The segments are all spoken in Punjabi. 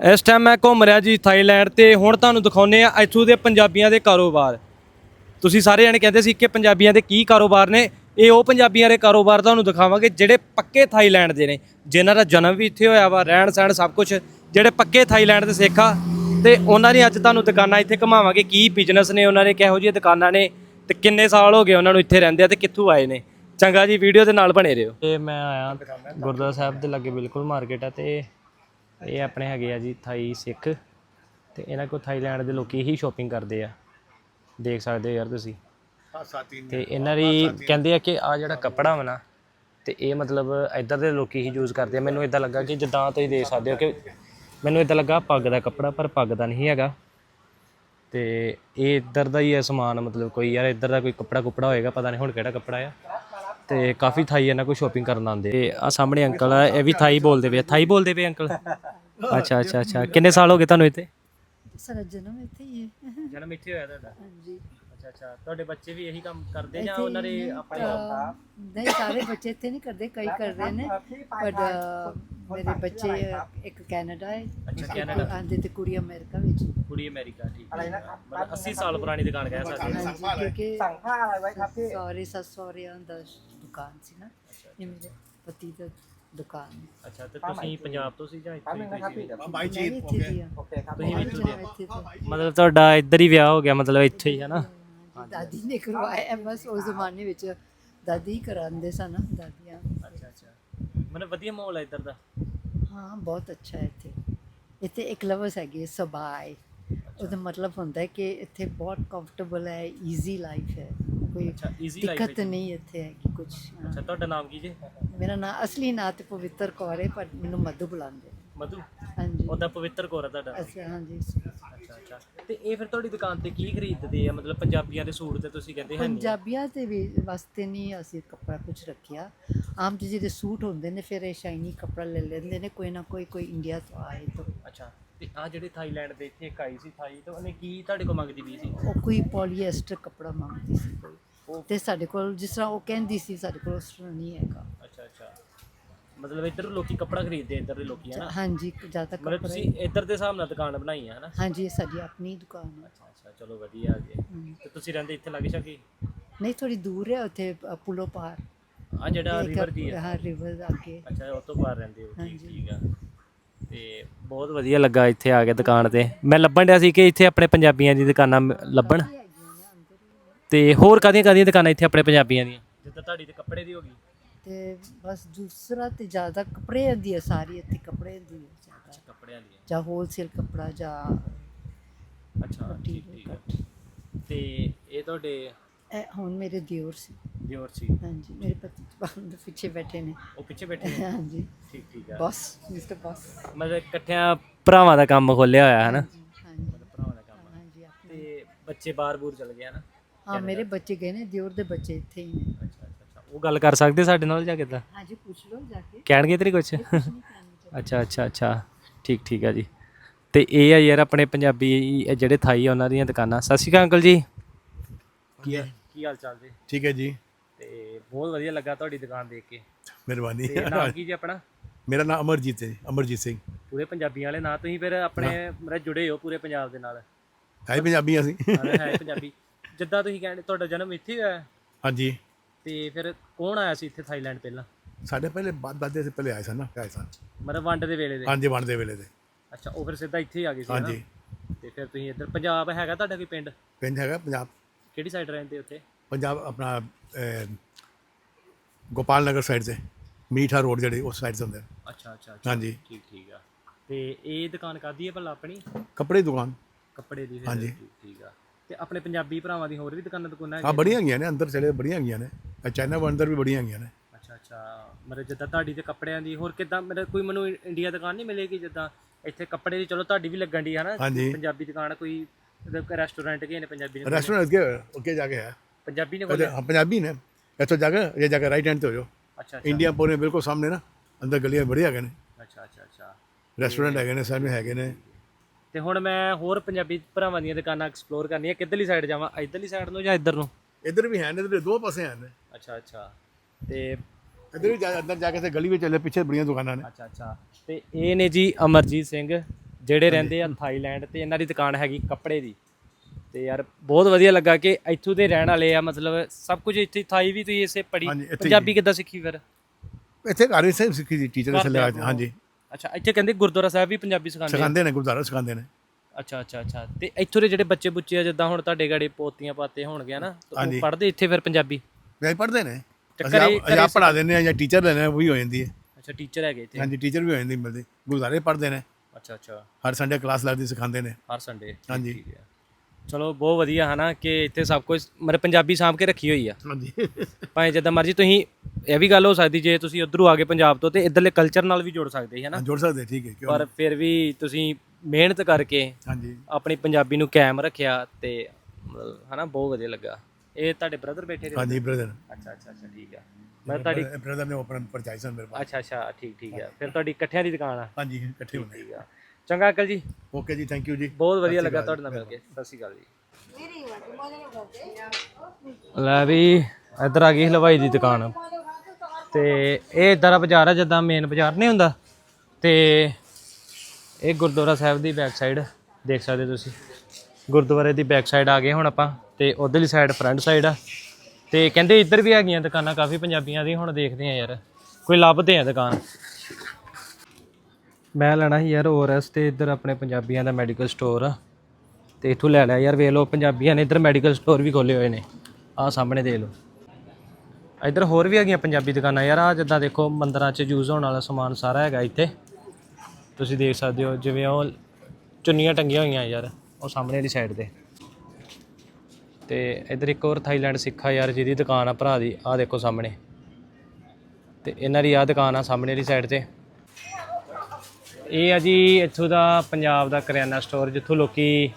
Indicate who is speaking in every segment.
Speaker 1: ਇਸ ਟਾਈਮ ਮੈਂ ਘੁੰਮ ਰਿਹਾ ਜੀ ਥਾਈਲੈਂਡ ਤੇ, ਹੁਣ ਤੁਹਾਨੂੰ ਦਿਖਾਉਨੇ ਆ ਇੱਥੋਂ ਦੇ ਪੰਜਾਬੀਆਂ ਦੇ ਕਾਰੋਬਾਰ। ਤੁਸੀਂ ਸਾਰੇ ਜਣੇ ਕਹਿੰਦੇ ਸੀ ਕਿ ਪੰਜਾਬੀਆਂ ਦੇ ਕੀ ਕਾਰੋਬਾਰ ਨੇ, ਇਹ ਉਹ ਪੰਜਾਬੀਆਂ ਦੇ ਕਾਰੋਬਾਰ ਤੁਹਾਨੂੰ ਦਿਖਾਵਾਂਗੇ ਜਿਹੜੇ ਪੱਕੇ ਥਾਈਲੈਂਡ ਦੇ ਨੇ, ਜਿਨ੍ਹਾਂ ਦਾ ਜਨਮ ਵੀ ਇੱਥੇ ਹੋਇਆ ਵਾ, ਰਹਿਣ ਸਹਿਣ ਸਭ ਕੁਝ ਜਿਹੜੇ ਪੱਕੇ ਥਾਈਲੈਂਡ ਦੇ ਸਿੱਖ। ਆ ਤੇ ਉਹਨਾਂ ਦੀ ਅੱਜ ਤੁਹਾਨੂੰ ਦੁਕਾਨਾਂ ਇੱਥੇ ਘੁਮਾਵਾਂਗੇ, ਕੀ ਬਿਜ਼ਨਸ ਨੇ ਉਹਨਾਂ ਦੇ, ਕਿਹੋ ਜਿਹੀਆਂ ਦੁਕਾਨਾਂ ਨੇ, ਤੇ ਕਿੰਨੇ ਸਾਲ ਹੋ ਗਏ ਉਹਨਾਂ ਨੂੰ ਇੱਥੇ ਰਹਿੰਦੇ ਆ ਤੇ ਕਿੱਥੋਂ ਆਏ ਨੇ। ਚੰਗਾ ਜੀ ਵੀਡੀਓ ਦੇ ਨਾਲ ਬਣੇ ਰਹੋ। ਤੇ ਮੈਂ ਆਇਆ ਗੁਰਦੁਆਰਾ ਸਾਹਿਬ ਦੇ ਲਾਗੇ ਬਿਲਕੁਲ ਮਾਰਕੀਟ ਆ ਤੇ ਇਹ ਆਪਣੇ ਹੈਗੇ ਆ ਜੀ ਥਾਈ ਸਿੱਖ ਤੇ ਇਹਨਾਂ ਕੋਲ ਥਾਈਲੈਂਡ ਦੇ ਲੋਕੀ ਹੀ ਸ਼ਾਪਿੰਗ ਕਰਦੇ ਆ। ਦੇਖ ਸਕਦੇ ਹੋ ਯਾਰ ਤੁਸੀਂ। ਤੇ ਇਹਨਾਂ ਦੀ ਕਹਿੰਦੇ ਆ ਕਿ ਆ ਜਿਹੜਾ ਕੱਪੜਾ ਵਾ ਨਾ ਤੇ ਇਹ ਮਤਲਬ ਇੱਧਰ ਦੇ ਲੋਕੀ ਹੀ ਯੂਜ਼ ਕਰਦੇ ਆ। ਮੈਨੂੰ ਇਦਾਂ ਲੱਗਾ ਕਿ ਜਿੱਦਾਂ ਤੁਸੀਂ ਦੇਖ ਸਕਦੇ ਹੋ ਕਿ ਮੈਨੂੰ ਇਦਾਂ ਲੱਗਾ ਪੱਗ ਦਾ ਕੱਪੜਾ ਪਰ ਪੱਗ ਦਾ ਨਹੀਂ ਹੈਗਾ। ਤੇ ਇਹ ਇੱਧਰ ਦਾ ਹੀ ਹੈ ਸਮਾਨ ਮਤਲਬ ਕੋਈ ਯਾਰ ਇੱਧਰ ਦਾ ਕੋਈ ਕੱਪੜਾ ਕੁਪੜਾ ਹੋਏਗਾ ਪਤਾ ਨਹੀਂ ਹੁਣ ਕਿਹੜਾ ਕੱਪੜਾ ਆ। ਤੇ ਕਾਫੀ ਥਾਈ ਇਹਨਾਂ ਕੋਲ ਸ਼ਾਪਿੰਗ ਕਰਨ ਆਉਂਦੇ ਤੇ ਆ ਸਾਹਮਣੇ ਅੰਕਲ ਆ ਇਹ ਵੀ ਥਾਈ ਬੋਲਦੇ ਪਏ ਆ। ਥਾਈ ਬੋਲਦੇ ਪਏ ਅੰਕਲ? ਅੱਛਾ ਅੱਛਾ ਅੱਛਾ। ਕਿੰਨੇ ਸਾਲ ਹੋ ਗਏ ਤੁਹਾਨੂੰ ਇੱਥੇ?
Speaker 2: ਸਾਡਾ ਜਨਮ ਇੱਥੇ ਹੀ ਹੈ।
Speaker 1: ਜਨਮ ਇੱਥੇ ਹੋਇਆ ਤੁਹਾਡਾ?
Speaker 2: ਹਾਂਜੀ।
Speaker 1: ਅੱਛਾ ਅੱਛਾ। ਤੁਹਾਡੇ ਬੱਚੇ ਵੀ ਇਹੀ ਕੰਮ ਕਰਦੇ ਜਾਂ ਉਹਨਾਂ ਦੇ ਆਪਣੇ
Speaker 2: ਨਹੀਂ ਸਾਰੇ ਬੱਚੇ ਇੱਥੇ ਨਹੀਂ ਕਰਦੇ ਕਈ ਕਰਦੇ ਨੇ। ਪਰ ਅਹ, ਮੇਰੇ ਬੱਚੇ ਇੱਕ ਕੈਨੇਡਾ ਹੈ
Speaker 1: ਅੱਛਾ ਕੈਨੇਡਾ।
Speaker 2: ਆਂਦੇ ਤੇ ਕੁੜੀ ਅਮਰੀਕਾ ਵਿੱਚ।
Speaker 1: ਕੁੜੀ ਅਮਰੀਕਾ ਠੀਕ ਹੈ। ਮਤਲਬ 80 ਸਾਲ ਪੁਰਾਣੀ ਦੁਕਾਨ ਕਹਿ ਸਕਦੇ ਹਾਂ।
Speaker 2: ਕਿਉਂਕਿ ਸੌਰੀ ਸੱਸ ਸੌਰੀਆਂ ਦਾ ਦੁਕਾਨ ਸੀ ਨਾ ਇਹ ਮੇਰੇ ਪਤੀ ਦਾ ਦੁਕਾਨ। ਹੈ
Speaker 1: ਅੱਛਾ ਤੇ ਤੁਸੀਂ ਪੰਜਾਬ ਤੋਂ ਸੀ ਜਾਂ ਇੱਥੇ ਹੀ ਤੁਸੀਂ ਵੀ?
Speaker 2: ਮੈਂ ਵੀ ਇੱਥੇ ਦੀ ਹਾਂ।
Speaker 1: ਤੁਸੀਂ ਵੀ ਇੱਥੋਂ ਦੇ ਆ?
Speaker 2: ਇੱਥੇ ਤੋਂ
Speaker 1: ਮਤਲਬ ਤੁਹਾਡਾ ਇੱਧਰ ਹੀ ਵਿਆਹ ਹੋ ਗਿਆ ਮਤਲਬ ਇੱਥੇ ਹੀ ਹੈ ਨਾ?
Speaker 2: ਦਾਦੀ ਨੇ ਕਰਵਾਇਆ ਬਸ ਉਸ ਜ਼ਮਾਨੇ ਵਿੱਚ ਦਾਦੀ ਕਰਾਉਂਦੇ ਸਨ ਦਾਦੀਆਂ।
Speaker 1: ਅੱਛਾ ਅੱਛਾ। ਮਤਲਬ ਵਧੀਆ ਮਾਹੌਲ ਹੈ ਇੱਧਰ ਦਾ?
Speaker 2: ਹਾਂ ਬਹੁਤ ਅੱਛਾ ਹੈ ਇੱਥੇ। ਇੱਥੇ ਇੱਕ ਲਵਸ ਹੈਗੇ ਸਬਾਈ ਉਹਦਾ ਮਤਲਬ ਹੁੰਦਾ ਹੈ ਕਿ ਇੱਥੇ ਬਹੁਤ ਕੰਫਰਟੇਬਲ ਹੈ ਈਜ਼ੀ ਲਾਈਫ ਹੈ। ਕੋਈ
Speaker 1: ਅੱਛਾ ਈਜ਼ੀ ਲਾਈਫ
Speaker 2: ਦਿੱਕਤ ਨਹੀਂ ਇੱਥੇ ਹੈ ਕਿ ਕੁਝ
Speaker 1: ਅੱਛਾ ਤੁਹਾਡਾ ਨਾਮ ਕੀ ਜੀ?
Speaker 2: ਮੇਰਾ ਨਾਮ ਅਸਲੀ ਨਾਂ ਤੇ ਪਵਿੱਤਰ ਕੌਰ ਹੈ ਪਰ ਮੈਨੂੰ ਮਧੂ ਬੁਲਾਉਂਦੇ।
Speaker 1: ਮਧੂ?
Speaker 2: ਹਾਂਜੀ।
Speaker 1: ਉਹਦਾ ਪਵਿੱਤਰ ਕੋਰ ਹੈ ਤੁਹਾਡਾ।
Speaker 2: ਅੱਛਾ ਹਾਂਜੀ।
Speaker 1: ਅੱਛਾ ਅੱਛਾ। ਤੇ ਇਹ ਫਿਰ ਤੁਹਾਡੀ ਦੁਕਾਨ ਤੇ ਕੀ ਖਰੀਦਦੇ ਆ? ਮਤਲਬ ਪੰਜਾਬੀਆਂ ਦੇ ਸੂਟ ਤੇ ਤੁਸੀਂ ਕਹਿੰਦੇ ਹੈ ਨਹੀਂ
Speaker 2: ਪੰਜਾਬੀਆਂ ਦੇ ਵੀ ਵਾਸਤੇ ਨਹੀਂ ਅਸੀਂ ਕੱਪੜਾ ਕੁਝ ਰੱਖਿਆ। ਆਮ ਜਿਹੇ ਜਿਹਦੇ ਸੂਟ ਹੁੰਦੇ ਨੇ ਫਿਰ ਇਹ ਸ਼ਾਈਨੀ ਕੱਪੜਾ ਲੈ ਲੈਂਦੇ ਨੇ ਕੋਈ ਨਾ ਕੋਈ ਕੋਈ ਇੰਡੀਆ ਤੋਂ ਆਏ ਤਾਂ।
Speaker 1: ਅੱਛਾ ਤੇ ਆ ਜਿਹੜੇ ਥਾਈਲੈਂਡ ਦੇ ਇੱਥੇ ਇੱਕ ਆਈ ਸੀ ਥਾਈ ਤੇ ਉਹਨੇ ਕੀ ਤੁਹਾਡੇ ਕੋਲ ਮੰਗਦੀ ਵੀ ਸੀ?
Speaker 2: ਉਹ ਕੋਈ ਪੋਲੀਐਸਟਰ ਕੱਪੜਾ ਮੰਗਦੀ ਸੀ ਕੋਈ।
Speaker 1: ਉਹ
Speaker 2: ਤੇ ਸਾਡੇ ਕੋਲ ਜਿਸ ਤਰ੍ਹਾਂ ਉਹ ਕਹਿੰਦੀ ਸੀ ਸਾਡੇ ਕੋਲ ਉਸ ਤਰ੍ਹਾਂ ਨਹੀਂ ਹੈਗਾ।
Speaker 1: ਮਤਲਬ ਇੱਧਰ ਲੋਕੀ ਕੱਪੜਾ ਖਰੀਦਦੇ ਆ ਇੱਧਰ ਦੇ ਲੋਕੀ ਹਨਾ?
Speaker 2: ਹਾਂਜੀ ਜ਼ਿਆਦਾ
Speaker 1: ਮਤਲਬ
Speaker 2: ਕੱਪੜਾ
Speaker 1: ਤੁਸੀਂ ਇੱਧਰ ਦੇ ਹਿਸਾਬ ਨਾਲ ਦੁਕਾਨ ਬਣਾਈ ਆ ਹਨਾ?
Speaker 2: ਹਾਂਜੀ ਇਹ ਸਾਡੀ ਆਪਣੀ ਦੁਕਾਨ ਹੈ
Speaker 1: ਅੱਛਾ ਅੱਛਾ ਚਲੋ ਵਧੀਆ ਜੀ।
Speaker 2: ਹਮ।
Speaker 1: ਤੇ ਤੁਸੀਂ ਰਹਿੰਦੇ ਇੱਥੇ ਲੱਗੇ ਸ਼ਕੀ
Speaker 2: ਨਹੀਂ ਥੋੜੀ ਦੂਰ ਹੈ ਉੱਥੇ ਅ, ਪੁਲੋਂ ਪਾਰ।
Speaker 1: ਆ ਜਿਹੜਾ
Speaker 2: ਇੱਕ-
Speaker 1: ਰਿਵਰ ਦੀ ਹੈ
Speaker 2: ਹਾਂ ਰਿਵਰ ਅੱਗੇ।
Speaker 1: ਅੱਛਾ ਉਹ ਤੋਂ ਪਾਰ ਰਹਿੰਦੇ ਹੋ ਠੀਕ
Speaker 2: ਹਾਂਜੀ।
Speaker 1: ਠੀਕ ਆ। ਤੇ ਬਹੁਤ ਵਧੀਆ ਲੱਗਾ ਇੱਥੇ ਆ ਕੇ ਦੁਕਾਨ ਤੇ। ਮੈਂ ਲੱਭਣ ਡਿਆ ਸੀ ਕਿ ਇੱਥੇ ਆਪਣੇ ਪੰਜਾਬੀਆਂ ਦੀ ਦੁਕਾਨਾਂ ਮ- ਲੱਭਣ। ਤੇ ਹੋਰ ਕਾਦੀਆਂ ਕਾਦੀਆਂ ਦੁਕਾਨਾਂ ਇੱਥੇ ਆਪਣੇ ਪੰਜਾਬੀਆਂ ਦੀਆਂ? ਜਿੱਦਾਂ ਤੁਹਾਡੀ ਤੇ ਕੱਪੜੇ ਦੀ ਹੋ ਗਈ।
Speaker 2: ਤੇ ਬਸ ਦੂਸਰਾ ਤੇ ਜ਼ਿਆਦਾ ਕੱਪੜੇ ਦੀ ਹੈ ਸਾਰੀ ਇੱਥੇ ਕੱਪੜੇ ਦੀ ਹੈ ਜ਼ਿਆਦਾ।
Speaker 1: ਕੱਪੜਿਆਂ ਦੀਆਂ
Speaker 2: ਜਾਂ ਹੋਲਸੇਲ ਕੱਪੜਾ ਜਾਂ
Speaker 1: ਅੱਛਾ ਠੀਕ ਠੀਕ ਤੇ ਇਹ ਤੁਹਾਡੇ
Speaker 2: ਇਹ ਹੁਣ ਮੇਰੇ ਦਿਓਰ ਸੀ।
Speaker 1: ਦਿਓਰ ਸੀ?
Speaker 2: ਹਾਂਜੀ ਮੇਰੇ ਪਤੀ ਬਾਹਰ ਦੇ ਪਿੱਛੇ ਬੈਠੇ ਨੇ।
Speaker 1: ਉਹ ਪਿੱਛੇ ਬੈਠੇ ਨੇ?
Speaker 2: ਹਾਂਜੀ।
Speaker 1: ਠੀਕ ਠੀਕ ਆ।
Speaker 2: ਬਸ ਮਿਸਟਰ ਬਸ।
Speaker 1: ਮਤਲਬ ਇਕੱਠਿਆਂ ਭਰਾਵਾਂ ਦਾ ਕੰਮ ਖੋਲਿਆ ਹੋਇਆ ਹੈ ਨਾ
Speaker 2: ਹਾਂਜੀ।
Speaker 1: ਭਰਾਵਾਂ ਦਾ ਕੰਮ
Speaker 2: ਹਾਂਜੀ ਆਪਣੇ।
Speaker 1: ਤੇ ਬੱਚੇ ਬਾਹਰ-ਬੂਰ ਚਲ ਗਏ ਹਨਾ?
Speaker 2: ਹਾਂ ਮੇਰੇ ਬੱਚੇ ਗਏ ਨੇ ਦਿਓਰ ਦੇ ਬੱਚੇ ਇੱਥੇ ਹੀ ਨੇ।
Speaker 1: ਉਹ ਗੱਲ ਕਰ ਸਕਦੇ ਸਾਡੇ ਨਾਲ ਜਾਂ ਕਿੱਦਾਂ
Speaker 2: ਹਾਂਜੀ ਪੁੱਛ ਲਓ ਜਾ ਕੇ।
Speaker 1: ਕਹਿਣਗੇ ਤੇਰੀ
Speaker 2: ਕਹਿਣਾ
Speaker 1: ਅੱਛਾ ਅੱਛਾ ਅੱਛਾ। ਠੀਕ ਠੀਕ ਆ ਜੀ। ਤੇ ਇਹ ਆ ਯਾਰ ਆਪਣੇ ਪੰਜਾਬੀ ਜਿਹੜੇ ਥਾਈ ਆ ਉਹਨਾਂ ਦੀਆਂ ਦੁਕਾਨਾਂ। ਸਤਿ ਸ਼੍ਰੀ ਅਕਾਲ ਅੰਕਲ ਜੀ।
Speaker 3: ਕੀ ਹੈ
Speaker 1: ਕੀ ਹਾਲ ਚਾਲ ਜੀ?
Speaker 3: ਠੀਕ ਹੈ ਜੀ।
Speaker 1: ਤੇ ਬਹੁਤ ਵਧੀਆ ਲੱਗਾ ਤੁਹਾਡੀ ਦੁਕਾਨ ਦੇਖ ਕੇ।
Speaker 3: ਮਿਹਰਬਾਨੀ।
Speaker 1: ਤੇ ਨਾਮ ਕੀ ਜੀ ਆਪਣਾ?
Speaker 3: ਮੇਰਾ ਨਾਮ ਅਮਰਜੀਤ ਹੈ ਅਮਰਜੀਤ ਸਿੰਘ।
Speaker 1: ਪੂਰੇ ਪੰਜਾਬੀਆਂ ਵਾਲੇ ਨਾਂ ਤੁਸੀਂ ਫਿਰ ਆਪਣੇ ਮੇਰੇ ਜੁੜੇ ਹੋ ਪੂਰੇ ਪੰਜਾਬ ਦੇ ਨਾਲ?
Speaker 3: ਹੈ ਪੰਜਾਬੀ ਅਸੀਂ।
Speaker 1: ਹੈ ਪੰਜਾਬੀ। ਜਿੱਦਾਂ ਤੁਸੀਂ ਕਹਿੰਦੇ ਤੁਹਾਡਾ ਜਨਮ ਇੱਥੇ ਹੋਇਆ। ਹੈ?
Speaker 3: ਹਾਂਜੀ।
Speaker 1: ਤੇ ਫਿਰ ਕੌਣ ਆਇਆ ਸੀ ਇੱਥੇ ਥਾਈਲੈਂਡ ਪਹਿਲਾਂ?
Speaker 3: ਸਾਡੇ ਪਹਿਲੇ ਬਾਦ ਦਾਦੇ ਸੇ ਪਹਿਲੇ ਆਏ ਸਨ ਨਾ ਆਏ ਸਨ
Speaker 1: ਮਤਲਬ ਵੰਡ ਦੇ ਵੇਲੇ ਦੇ?
Speaker 3: ਹਾਂਜੀ ਬਣਦੇ ਵੇਲੇ ਦੇ।
Speaker 1: ਅੱਛਾ ਉਹ ਫਿਰ ਸਿੱਧਾ ਇੱਥੇ ਹੀ ਆ ਗਏ ਸੀ ਹਨਾ?
Speaker 3: ਹਾਂਜੀ।
Speaker 1: ਤੇ ਫਿਰ ਤੁਸੀਂ ਇੱਧਰ ਪੰਜਾਬ ਹੈਗਾ ਤੁਹਾਡਾ ਕੋਈ ਪਿੰਡ?
Speaker 3: ਪਿੰਡ ਹੈਗਾ ਪੰਜਾਬ।
Speaker 1: ਕਿਹੜੀ ਸਾਈਡ ਰਹਿੰਦੇ ਉੱਥੇ?
Speaker 3: ਪੰਜਾਬ ਆਪਣਾ ਗੋਪਾਲ ਨਗਰ ਸਾਈਡ ਸੇ ਮੀਠਾ ਰੋਡ ਜਿਹੜੇ ਉਸ ਸਾਈਡ ਸੇ ਹੁੰਦੇ ਨੇ।
Speaker 1: ਅੱਛਾ ਅੱਛਾ ਅੱਛਾ।
Speaker 3: ਹਾਂਜੀ।
Speaker 1: ਠੀਕ ਠੀਕ ਆ। ਤੇ ਇਹ ਦੁਕਾਨ ਕਾਦੀ ਹੈ ਭਲਾ ਆਪਣੀ?
Speaker 3: ਕੱਪੜੇ ਦੀ ਦੁਕਾਨ।
Speaker 1: ਕੱਪੜੇ ਦੀ ਫਿਰ?
Speaker 3: ਹਾਂਜੀ।
Speaker 1: ਠੀਕ ਠੀਕ ਆ। ਤੇ ਆਪਣੇ ਪੰਜਾਬੀ ਭਰਾਵਾਂ ਦੀ ਹੋਰ ਵੀ ਦੁਕਾਨਾਂ ਦੁਕਾਨਾਂ
Speaker 3: ਹਾਂ ਬੜੀਆਂ ਹੈਗੀਆਂ ਨੇ ਅੰਦਰ ਚਲੇ ਬੜੀਆਂ ਹੈਗੀਆਂ ਨੇ। ਇਹ ਚਾਈਨਾ ਦੇ ਅੰਦਰ ਵੀ ਬੜੀਆਂ ਹੈਗੀਆਂ ਨੇ।
Speaker 1: ਅੱਛਾ ਅੱਛਾ। ਮਤਲਬ ਜਿੱਦਾਂ ਤੁਹਾਡੀ ਤੇ ਕੱਪੜਿਆਂ ਦੀ ਹੋਰ ਕਿੱਦਾਂ? ਮਤਲਬ ਕੋਈ ਮੈਨੂੰ ਇੰਡੀਆ ਦੁਕਾਨ ਨਹੀਂ ਮਿਲੇਗੀ ਜਿੱਦਾਂ ਇੱਥੇ ਕੱਪੜੇ ਦੀ? ਚਲੋ ਤੁਹਾਡੀ ਵੀ ਲੱਗਣ ਦੀ ਹੈ ਨਾ।
Speaker 3: ਹਾਂਜੀ।
Speaker 1: ਪੰਜਾਬੀ ਦੁਕਾਨ ਕੋਈ ਰੈਸਟੋਰੈਂਟ ਕੇ ਨੇ ਪੰਜਾਬੀ ਨੇ?
Speaker 3: ਰੈਸਟੋਰੈਂਟ ਅੱਗੇ ਅੱਗੇ ਜਾ ਕੇ ਹੈ।
Speaker 1: ਪੰਜਾਬੀ ਨੇ
Speaker 3: ਉਹਦੇ
Speaker 1: ਖੋਲ੍ਹੇ?
Speaker 3: ਹਾਂ ਪੰਜਾਬੀ ਨੇ। ਇੱਥੋਂ ਜਾ ਕੇ ਇਹ ਜਾ ਕੇ ਰਾਈਟ ਹੈਂਡ ਤੇ ਹੋ ਜਾਓ।
Speaker 1: ਅੱਛਾ ਅੱਛਾ।
Speaker 3: ਇੰਡੀਆ ਪੋਰੇ ਬਿਲਕੁਲ ਸਾਹਮਣੇ ਨਾ ਅੰਦਰ ਗਲੀਆਂ ਬੜੀਆਂ ਹੈਗੇ ਨੇ।
Speaker 1: ਅੱਛਾ ਅੱਛਾ ਅੱਛਾ।
Speaker 3: ਰੈਸਟੋਰੈਂਟ ਹੈਗੇ ਨੇ ਸਾਰੇ ਹੈਗੇ ਨੇ।
Speaker 1: ਤੇ ਹੁਣ ਮੈਂ ਹੋਰ ਪੰਜਾਬੀ ਭਰਾਵਾਂ ਦੀਆਂ ਦੁਕਾਨਾਂ ਐਕਸਪਲੋਰ ਕਰਨੀਆਂ ਕਿੱਧਰਲੀ ਸਾਈਡ ਜਾਵਾਂ? ਇੱਧਰਲੀ ਸਾਈਡ ਨੂੰ ਜਾਂ ਇੱਧਰ ਨੂੰ?
Speaker 3: ਇੱਧਰ ਵੀ ਹੈ ਨੇ ਇੱਧਰ ਦੋ ਪਾਸੇ ਹਨ
Speaker 1: ਅੱਛਾ ਅੱਛਾ। ਤੇ
Speaker 3: ਇੱਧਰ ਵੀ ਜਾ- ਅੰਦਰ ਜਾ ਕੇ ਤੇ ਗਲੀ ਵਿੱਚ ਚੱਲੇ ਪਿੱਛੇ ਬੜੀਆਂ ਦੁਕਾਨਾਂ ਨੇ।
Speaker 1: ਅੱਛਾ ਅੱਛਾ। ਤੇ ਇਹ ਨੇ ਜੀ ਅਮਰਜੀਤ ਸਿੰਘ ਜਿਹੜੇ ਰਹਿੰਦੇ ਆ ਥਾਈਲੈਂਡ ਤੇ ਇਹਨਾਂ ਦੀ ਦੁਕਾਨ ਹੈਗੀ ਕੱਪੜੇ ਦੀ। ਤੇ ਯਾਰ ਬਹੁਤ ਵਧੀਆ ਲੱਗਾ ਕਿ ਇੱਥੋਂ ਦੇ ਰਹਿਣ ਵਾਲੇ ਆ ਮਤਲਬ ਸਭ ਕੁਝ ਇੱਥੇ ਥਾਈ ਵੀ ਤੁਸੀਂ ਇਸੇ ਪੜੀ
Speaker 3: ਹਾਂਜੀ, ਇੱਥੇ ਹੀ।
Speaker 1: ਪੰਜਾਬੀ ਕਿੱਦਾਂ ਸਿੱਖੀ ਫਿਰ?
Speaker 3: ਇੱਥੇ ਘਰ ਵੀ ਸਭ ਸਿੱਖੀ ਸੀ ਟੀਚਰ
Speaker 1: ਘਰ
Speaker 3: ਦੇ
Speaker 1: ਦੇ ਕੋਲ।
Speaker 3: ਹਾਂਜੀ।
Speaker 1: ਅੱਛਾ ਇੱਥੇ ਕਹਿੰਦੇ ਗੁਰਦੁਆਰਾ ਸਾਹਿਬ ਵੀ ਪੰਜਾਬੀ ਸਿਖਾਉਂਦੇ ਆ?
Speaker 3: ਸਿਖਾਉਂਦੇ ਨੇ ਗੁਰਦੁਆਰਾ ਸਿਖਾਉਂਦੇ ਨੇ।
Speaker 1: ਅੱਛਾ ਅੱਛਾ ਅੱਛਾ। ਤੇ ਇੱਥੋਂ ਦੇ ਜਿਹੜੇ ਬੱਚੇ ਬੁੱਚੇ ਆ ਜਿੱਦਾਂ ਹੁਣ ਤੁਹਾਡੇ ਗਾੜੇ ਪੋਤੀਆਂ ਪਾਤੇ ਹੋਣਗੇ ਨਾ
Speaker 3: ਹਾਂਜੀ।
Speaker 1: ਪੜ੍ਹਦੇ ਇੱਥੇ ਫਿਰ ਪੰਜਾਬੀ?
Speaker 3: ਵੈਸੇ ਪੜ੍ਹਦੇ ਨੇ।
Speaker 1: ਤੇ
Speaker 3: ਅਸੀਂ
Speaker 1: ਘਰੇ-
Speaker 3: ਆਪ- ਅਸੀਂ
Speaker 1: ਘਰੇ
Speaker 3: ਆਪ ਪੜ੍ਹਾ ਦਿੰਦੇ ਆ ਜਾਂ ਟੀਚਰ ਲੈਣੇ ਉਹ ਵੀ ਹੋ ਜਾਂਦੀ ਹੈ।
Speaker 1: ਅੱਛਾ ਟੀਚਰ ਹੈਗੇ ਇੱਥੇ।
Speaker 3: ਹਾਂਜੀ ਟੀਚਰ ਵੀ ਹੋ ਜਾਂਦੀ ਮਿਲਦੀ। ਗੁਰਦੁਆਰੇ ਪੜ੍ਹਦੇ ਨੇ।
Speaker 1: ਅੱਛਾ ਅੱਛਾ।
Speaker 3: ਹਰ ਸੰਡੇ ਕਲਾਸ ਲੱਗਦੀ ਸਿਖਾਉਂਦੇ ਨੇ।
Speaker 1: ਹਰ ਸੰਡੇ
Speaker 3: ਹਾਂਜੀ।
Speaker 1: ਚਲੋ ਬਹੁਤ ਵਧੀਆ ਹਨਾ ਕਿ ਇੱਥੇ ਸਭ ਕੁਝ ਮਰੇ ਪੰਜਾਬੀ ਸਾਂਭ ਕੇ ਰੱਖੀ ਹੋਈ ਆ।
Speaker 3: ਹਾਂਜੀ।
Speaker 1: ਭਾਵੇਂ ਜਿੱਦਾਂ ਮਰਜ਼ੀ ਤੁਸੀਂ ਇਹ ਵੀ ਗੱਲ ਹੋ ਸਕਦੀ ਜੇ ਤੁਸੀਂ ਉਧਰੋਂ ਆ ਗਏ ਪੰਜਾਬ ਤੋਂ ਤੇ ਇਧਰਲੇ ਕਲਚਰ ਨਾਲ ਵੀ ਜੁੜ ਸਕਦੇ ਸੀ ਹਨਾ
Speaker 3: ਜੋੜ ਸਕਦੇ ਠੀਕ ਹੈ ਕਿਉਂ
Speaker 1: ਪਰ ਫਿਰ ਵੀ ਤੁਸੀਂ ਮਿਹਨਤ ਕਰਕੇ
Speaker 3: ਹਾਂਜੀ।
Speaker 1: ਆਪਣੀ ਪੰਜਾਬੀ ਨੂੰ ਕਾਇਮ ਰੱਖਿਆ ਤੇ ਮਤਲਬ ਹਨਾ ਬਹੁਤ ਵਧੀਆ ਲੱਗਾ। ਇਹ ਤੁਹਾਡੇ ਬ੍ਰਦਰ ਬੈਠੇ ਨੇ
Speaker 3: ਹਾਂਜੀ ਬ੍ਰਦਰ
Speaker 1: ਅੱਛਾ ਅੱਛਾ ਅੱਛਾ ਠੀਕ ਆ। ਮੈਂ ਤੁਹਾਡੀ
Speaker 3: ਬ੍ਰਦਰ ਨੇ ਓਪਨ ਪਰਚਾਈਜ਼ ਮੇਰੇ ਪਾਸ
Speaker 1: ਅੱਛਾ ਅੱਛਾ ਠੀਕ ਠੀਕ ਆ। ਫਿਰ ਤੁਹਾਡੀ ਇਕੱਠਿਆਂ ਦੀ ਦੁਕਾਨ ਆ?
Speaker 3: ਹਾਂਜੀ ਇਕੱਠੇ ਹੁੰਦੇ
Speaker 1: ਠੀਕ ਆ। ਚੰਗਾ ਅੰਕਲ ਜੀ।
Speaker 3: ਓਕੇ ਜੀ ਥੈਂਕ ਯੂ ਜੀ।
Speaker 1: ਬਹੁਤ ਵਧੀਆ ਲੱਗਾ ਤੁਹਾਡੇ ਨਾਲ ਮਿਲ ਕੇ। ਸਤਿ ਸ਼੍ਰੀ ਅਕਾਲ ਜੀ। ਲੈ ਵੀ ਇੱਧਰ ਆ ਗਈ ਹਲਵਾਈ ਦੀ ਦੁਕਾਨ। ਤੇ ਇਹ ਇਦਾਂ ਦਾ ਬਾਜ਼ਾਰ ਆ ਜਿੱਦਾਂ ਮੇਨ ਬਾਜ਼ਾਰ ਨਹੀਂ ਹੁੰਦਾ? ਤੇ ਇਹ ਗੁਰਦੁਆਰਾ ਸਾਹਿਬ ਦੀ ਬੈਕ ਸਾਈਡ ਦੇਖ ਸਕਦੇ ਤੁਸੀਂ। ਗੁਰਦੁਆਰੇ ਦੀ ਬੈਕ ਸਾਈਡ ਆ ਗਏ ਹੁਣ ਆਪਾਂ। ਤੇ ਉਧਰਲੀ ਸਾਈਡ ਫਰੰਟ ਸਾਈਡ ਆ। ਤੇ ਕਹਿੰਦੇ ਇੱਧਰ ਵੀ ਹੈਗੀਆਂ ਦੁਕਾਨਾਂ ਕਾਫੀ ਪੰਜਾਬੀਆਂ ਦੀ, ਹੁਣ ਦੇਖਦੇ ਆ ਯਾਰ। ਕੋਈ ਲੱਭਦੇ ਆ ਦੁਕਾਨ। ਮੈਂ ਲੈਣਾ ਸੀ ਯਾਰ ਓਰਸ ਤੇ ਇੱਧਰ ਆਪਣੇ ਪੰਜਾਬੀਆਂ ਦਾ ਮੈਡੀਕਲ ਸਟੋਰ ਆ। ਤੇ ਇੱਥੋਂ ਲੈ ਲਿਆ ਯਾਰ, ਵੇਖ ਲਓ, ਪੰਜਾਬੀਆਂ ਨੇ ਇੱਧਰ ਮੈਡੀਕਲ ਸਟੋਰ ਵੀ ਖੋਲੇ ਹੋਏ ਨੇ। ਆਹ ਸਾਹਮਣੇ ਦੇਖ ਲਓ। ਇੱਧਰ ਹੋਰ ਵੀ ਹੈਗੀਆਂ ਪੰਜਾਬੀ ਦੁਕਾਨਾਂ ਯਾਰ ਆ ਜਿੱਦਾਂ ਦੇਖੋ ਮੰਦਰਾਂ 'ਚ ਯੂਜ਼ ਹੋਣ ਵਾਲਾ ਸਮਾਨ ਸਾਰਾ ਹੈਗਾ ਇੱਥੇ। ਤੁਸੀਂ ਦੇਖ ਸਕਦੇ ਹੋ, ਜਿਵੇਂ ਉਹ ਚੁੰਨੀਆਂ ਟੰਗੀਆਂ ਹੋਈਆਂ ਯਾਰ, ਉਹ ਸਾਹਮਣੇ ਵਾਲੀ ਸਾਈਡ ਤੇ। ਤੇ ਇੱਧਰ ਇੱਕ ਹੋਰ ਥਾਈਲੈਂਡ ਸਿੱਖਾ ਯਾਰ, ਜਿਹਦੀ ਦੁਕਾਨ ਆ ਭਰਾ ਦੀ, ਆਹ ਦੇਖੋ ਸਾਹਮਣੇ। ਤੇ ਇਹਨਾਂ ਦੀ ਆਹ ਦੁਕਾਨ ਆ ਸਾਹਮਣੇ ਵਾਲੀ ਸਾਈਡ ਤੇ। ਇਹ ਆ ਜੀ ਇੱਥੋਂ ਦਾ ਪੰਜਾਬ ਦਾ ਕਰਿਆਨਾ ਸਟੋਰ ਜਿੱਥੋਂ ਲੋਕੀ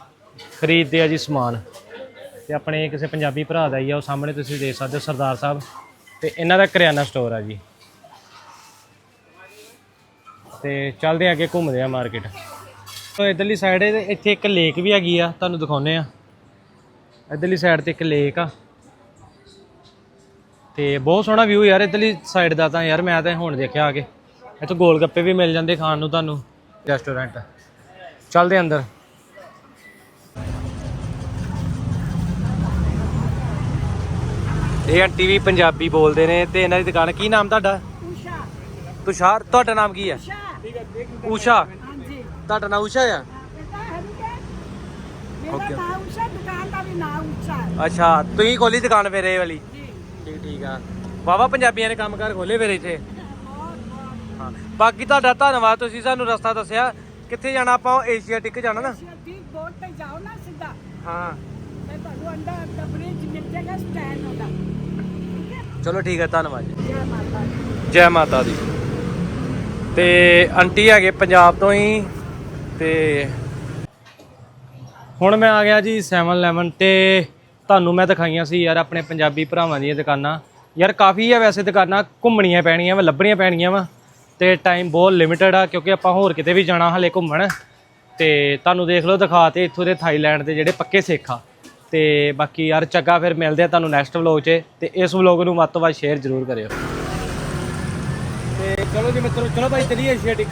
Speaker 1: ਖਰੀਦਦੇ ਆ ਜੀ ਸਮਾਨ। ਤੇ ਆਪਣੇ ਕਿਸੇ ਪੰਜਾਬੀ ਭਰਾ ਦਾ ਹੀ ਆ, ਉਹ ਸਾਹਮਣੇ ਤੁਸੀਂ ਦੇਖ ਸਕਦੇ ਹੋ, ਸਰਦਾਰ ਸਾਹਿਬ। ਤੇ ਇਹਨਾਂ ਦਾ ਕਰਿਆਨਾ ਸਟੋਰ ਆ ਜੀ। ਤੇ ਚੱਲਦੇ ਆ ਅੱਗੇ ਘੁੰਮਦੇ ਆ ਮਾਰਕੀਟ ਤੋਂ ਇਧਰਲੀ ਸਾਈਡ ਇੱਥੇ ਇੱਕ ਲੇਕ ਵੀ ਹੈਗੀ ਆ, ਤੁਹਾਨੂੰ ਦਿਖਾਉਨੇ ਆ। ਇਧਰਲੀ ਸਾਈਡ ਤੇ ਇੱਕ ਲੇਕ ਆ। ਤੇ ਬਹੁਤ ਸੋਹਣਾ ਵਿਊ ਯਾਰ ਇਧਰਲੀ ਸਾਈਡ ਦਾ ਤਾਂ ਯਾਰ ਮੈਂ ਤਾਂ ਹੁਣ ਦੇਖਿਆ ਆ ਕੇ। ਇੱਥੇ ਗੋਲ ਗੱਪੇ ਵੀ ਮਿਲ ਜਾਂਦੇ ਖਾਣ ਨੂੰ ਤੁਹਾਨੂੰ ਰੈਸਟੋਰੈਂਟ ਚੱਲਦੇ ਅੰਦਰ। ਇਹ ਆਂਟੀ ਵੀ ਪੰਜਾਬੀ ਬੋਲਦੇ ਨੇ ਤੇ ਇਹਨਾਂ ਦੀ ਦੁਕਾਨ ਕੀ ਨਾਮ ਤੁਹਾਡਾ?
Speaker 4: ਉਸ਼ਾ
Speaker 1: ਤੁਸ਼ਾਰ ਤੁਹਾਡਾ ਨਾਮ ਕੀ ਹੈ
Speaker 4: ਉਸ਼ਾ
Speaker 1: ਤੁਹਾਡਾ ਨਾਮ ਊਸ਼ਾ ਆ? Okay.
Speaker 4: ਮੇਰਾ ਨਾਮ ਉਸ਼ਾ ਦੁਕਾਨ ਦਾ ਵੀ ਨਾਮ ਉਸ਼ਾ ਹੈ।
Speaker 1: ਅੱਛਾ ਤੁਸੀਂ ਖੋਲੀ ਦੁਕਾਨ ਫਿਰ ਇਹ ਵਾਲੀ?
Speaker 4: ਜੀ।
Speaker 1: ਠੀਕ ਠੀਕ ਆ। ਵਾਵਾ ਪੰਜਾਬੀਆਂ ਨੇ ਕੰਮਕਾਰ ਖੋਲੇ ਫਿਰ ਇੱਥੇ।
Speaker 4: ਬਹੁਤ ਬਹੁਤ।
Speaker 1: ਹਾਂ ਬਾਕੀ ਤੁਹਾਡਾ ਧੰਨਵਾਦ ਤੁਸੀਂ ਸਾਨੂੰ ਰਸਤਾ ਦੱਸਿਆ। ਕਿੱਥੇ ਜਾਣਾ ਆਪਾਂ ਉਹ ਏਸ਼ੀਆਟਿਕ ਜਾਣਾ ਨਾ?
Speaker 4: ਸਿੱਧੀ ਬੋਰਡ ਤੇ ਜਾਓ ਨਾ ਸਿੱਧਾ।
Speaker 1: ਹਾਂ।
Speaker 4: ਤੇ ਤੁਹਾਨੂੰ ਅੰਦਰ ਦਾ ਬ੍ਰਿਜ ਮਿਲ ਜਾਏਗਾ ਸਟੈਂਡ ਉਹਦਾ ਠੀਕ ਹੈ?
Speaker 1: ਚਲੋ ਠੀਕ ਹੈ ਧੰਨਵਾਦ ਜੀ।
Speaker 4: ਜੈ ਮਾਤਾ ਦੀ।
Speaker 1: ਜੈ ਮਾਤਾ ਦੀ। ਤੇ ਆਂਟੀ ਹੈਗੇ ਪੰਜਾਬ ਤੋਂ ਹੀ ਤੇ ਹੁਣ ਮੈਂ ਆ ਗਿਆ ਜੀ 711 ਤੇ ਤੁਹਾਨੂੰ ਮੈਂ ਦਿਖਾਈਆਂ ਸੀ ਯਾਰ ਆਪਣੇ ਪੰਜਾਬੀ ਭਰਾਵਾਂ ਦੀਆਂ ਦੁਕਾਨਾਂ। ਯਾਰ ਕਾਫੀ ਆ ਵੈਸੇ ਦੁਕਾਨਾਂ, ਘੁੰਮਣੀਆਂ ਪੈਣੀਆਂ ਵਾ, ਲੱਭਣੀਆਂ ਪੈਣੀਆਂ ਵਾ। ਤੇ ਟਾਈਮ ਬਹੁਤ ਲਿਮਿਟਡ ਆ, ਕਿਉਂਕਿ ਆਪਾਂ ਹੋਰ ਕਿਤੇ ਵੀ ਜਾਣਾ ਹਲੇ ਘੁੰਮਣ। ਤੇ ਤੁਹਾਨੂੰ ਦੇਖ ਲਓ, ਦਿਖਾ ਤੇ ਇੱਥੋਂ ਦੇ ਥਾਈਲੈਂਡ ਦੇ ਜਿਹੜੇ ਪੱਕੇ ਸਿੱਖ ਆ। ਤੇ ਬਾਕੀ ਯਾਰ ਚੰਗਾ ਫਿਰ ਮਿਲਦੇ ਆ ਤੁਹਾਨੂੰ ਨੈਕਸਟ ਵਲੌਗ 'ਚ। ਤੇ ਇਸ ਵਲੌਗ ਨੂੰ ਵੱਧ ਤੋਂ ਵੱਧ ਸ਼ੇਅਰ ਜ਼ਰੂਰ ਕਰਿਓ। ਤੇ ਚਲੋ ਜੀ ਮਿੱਤਰੋ, ਚਲੋ ਭਾਈ, ਚਲੀਏ ਏਸ਼ੀਆਟਿਕ